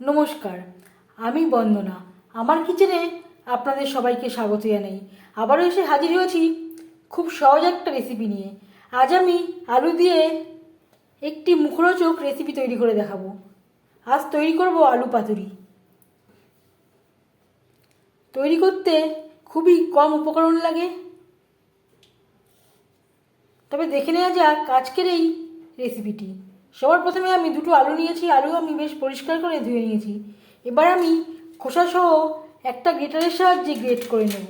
নমস্কার, আমি বন্দনা। আমার কিচেনে আপনাদের সবাইকে স্বাগত জানাই। আবারও এসে হাজির হয়েছি খুব সহজ একটা রেসিপি নিয়ে। আজ আমি আলু দিয়ে একটি মুখরোচক রেসিপি তৈরি করে দেখাবো। আজ তৈরি করব আলু পাতুরি। তৈরি করতে খুবই কম উপকরণ লাগে। তবে দেখে নেওয়া যাক আজকের এই রেসিপিটি সবার প্রথমে আমি দুটো আলু নিয়েছি, আলু আমি বেশ পরিষ্কার করে ধুয়ে নিয়েছি। এবার আমি খোসা সহ একটা গ্রেটারের সাহায্যে গ্রেট করে নেব।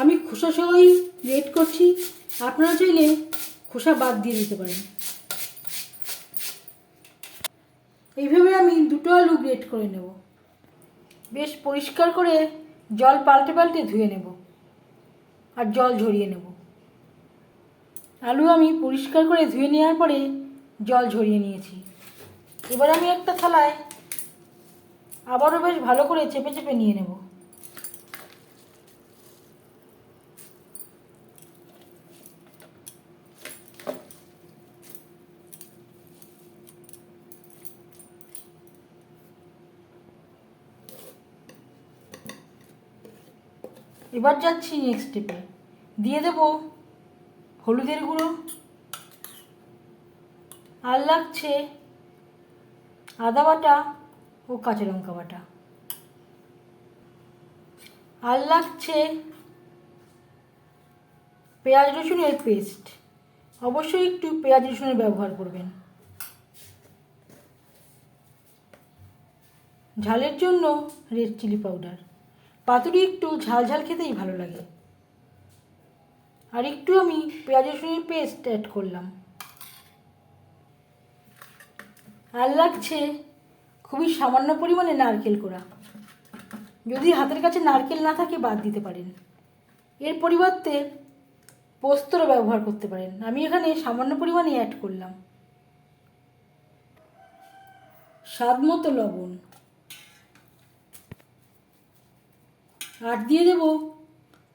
আমি খোসা সহই গ্রেট করছি, আপনারা চাইলে খোসা বাদ দিয়ে দিতে পারেন। এইভাবে আমি দুটো আলু গ্রেট করে নেব। বেশ পরিষ্কার করে জল পাল্টে পাল্টে ধুয়ে নেব আর জল ঝরিয়ে নেব। আলু আমি পরিষ্কার করে ধুয়ে নেওয়ার পরে জল ঝরিয়ে নিয়েছি। এবার আমি একটা থালায় আবারও বেশ ভালো করে চেপে চেপে নিয়ে নেব। এবার যাচ্ছি নেক্সট স্টেপে দিয়ে দেব হলুদের গুঁড়ো। আর লাগছে আদা বাটা ও কাঁচা লঙ্কা বাটা। আর লাগছে পেঁয়াজ রসুনের পেস্ট। অবশ্যই একটু পেঁয়াজ রসুনের ব্যবহার করবেন। ঝালের জন্য রেড চিলি পাউডার পাতুরি একটু ঝাল ঝাল খেতেই ভালো লাগে। আর একটু আমি পেঁয়াজ রসুনের পেস্ট অ্যাড করলাম। আর লাগছে খুবই সামান্য পরিমাণে নারকেল কোড়া। যদি হাতের কাছে নারকেল না থাকে, বাদ দিতে পারেন। এর পরিবর্তে পোস্তরও ব্যবহার করতে পারেন। আমি এখানে সামান্য পরিমাণে অ্যাড করলাম। স্বাদ মতো লবণ। আর দিয়ে দেব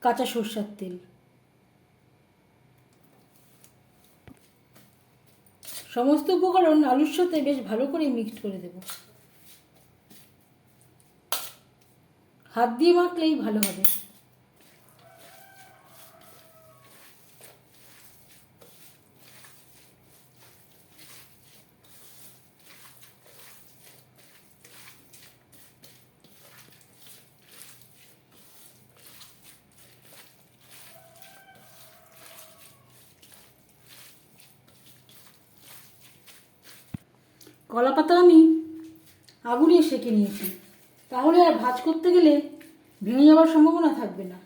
কাঁচা সর্ষার তেল। সমস্ত উপকরণ আলুর সাথে বেশ ভালো করে মিক্সড করে দেব। হাত দিয়ে মাখলেই ভালো হবে। কলা পাতা আমি আগুনে সেঁকে নিয়েছি। তাহলে আর ভাজ করতে গেলে ভেঙে যাওয়ার সম্ভাবনা থাকবে না।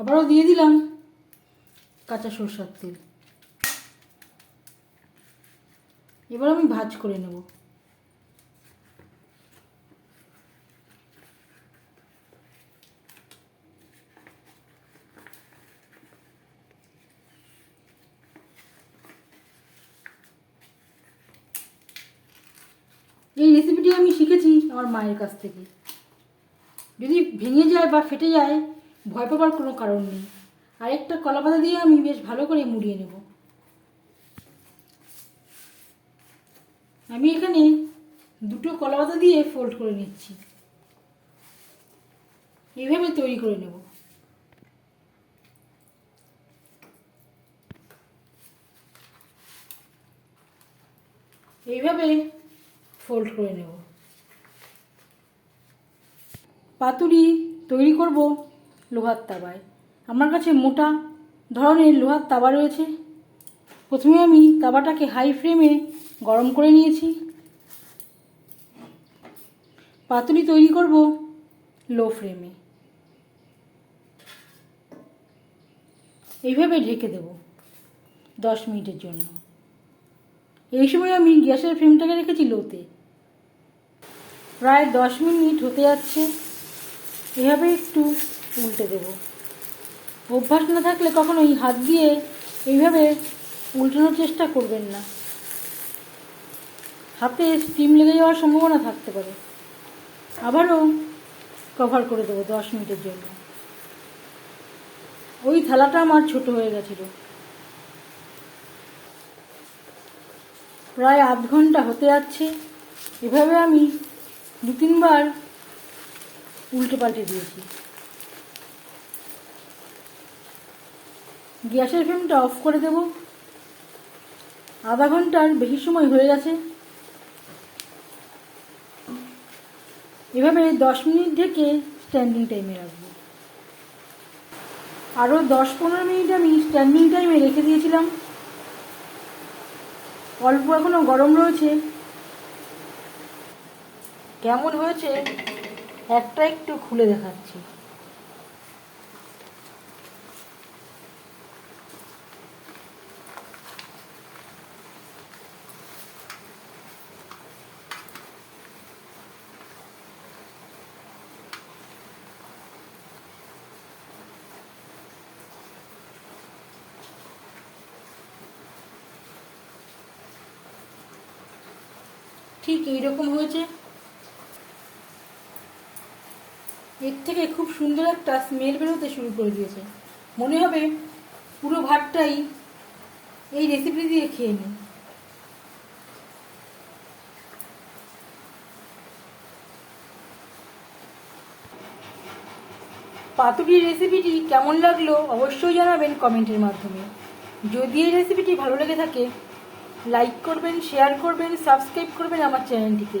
আবারও দিয়ে দিলাম কাঁচা সরষার তেল। এবার আমি ভাজ করে নেব। এই রেসিপিটি আমি শিখেছি আমার মায়ের কাছ থেকে। যদি ভেঙে যায় বা ফেটে যায়, ভয় পাবার কোনো কারণ নেই। আর একটা কলা পাতা দিয়ে আমি বেশ ভালো করে মুড়িয়ে নেব। আমি এখানে দুটো কলা পাতা দিয়ে ফোল্ড করে নিচ্ছি। এইভাবে তৈরি করে নেব। এইভাবে ফোল্ড করে নেব। পাতুরি তৈরি করব লোহার তাবায়। আমার কাছে মোটা ধরনের লোহার তাবা রয়েছে। প্রথমে আমি তাবাটাকে হাই ফ্লেমে গরম করে নিয়েছি। পাতুরি তৈরি করব লো ফ্লেমে এইভাবে ঢেকে দেব দশ মিনিটের জন্য। এই সময় আমি গ্যাসের ফ্লেমটাকে রেখেছি লোতে প্রায় দশ মিনিট হতে যাচ্ছে। এভাবে একটু উল্টে দেব। অভ্যাস না থাকলে কখনোই হাত দিয়ে এইভাবে উল্টানোর চেষ্টা করবেন না। হাতে স্টিম লেগে যাওয়ার সম্ভাবনা থাকতে পারে। আবারও কভার করে দেবো দশ মিনিটের জন্য। ওই থালাটা আমার ছোট হয়ে গেছিল। প্রায় আধ ঘণ্টা হতে যাচ্ছে। এভাবে আমি দু তিনবার উল্টে পাল্টে দিয়েছি। গ্যাসের ফ্লেমটা অফ করে দেব। আধা ঘণ্টার বেশি সময় হয়ে গেছে। এভাবে দশ মিনিট ঢেকে স্ট্যান্ডিং টাইমে রাখব। আরও দশ পনেরো মিনিট আমি স্ট্যান্ডিং টাইমে রেখে দিয়েছিলাম। অল্প এখনও গরম রয়েছে। কেমন হয়েছে? একটা একটু খুলে দেখাচ্ছি। ঠিক এইরকম হয়েছে? এর থেকে খুব সুন্দর একটা স্মেল বেরোতে শুরু করে দিয়েছে। মনে হবে পুরো ভাতটাই এই রেসিপি দিয়ে খেয়ে নিই। পাতুরির রেসিপিটি কেমন লাগল অবশ্যই জানাবেন কমেন্টের মাধ্যমে। যদি এই রেসিপিটি ভালো লেগে থাকে লাইক করবেন শেয়ার করবেন সাবস্ক্রাইব করবেন আমার চ্যানেলটিকে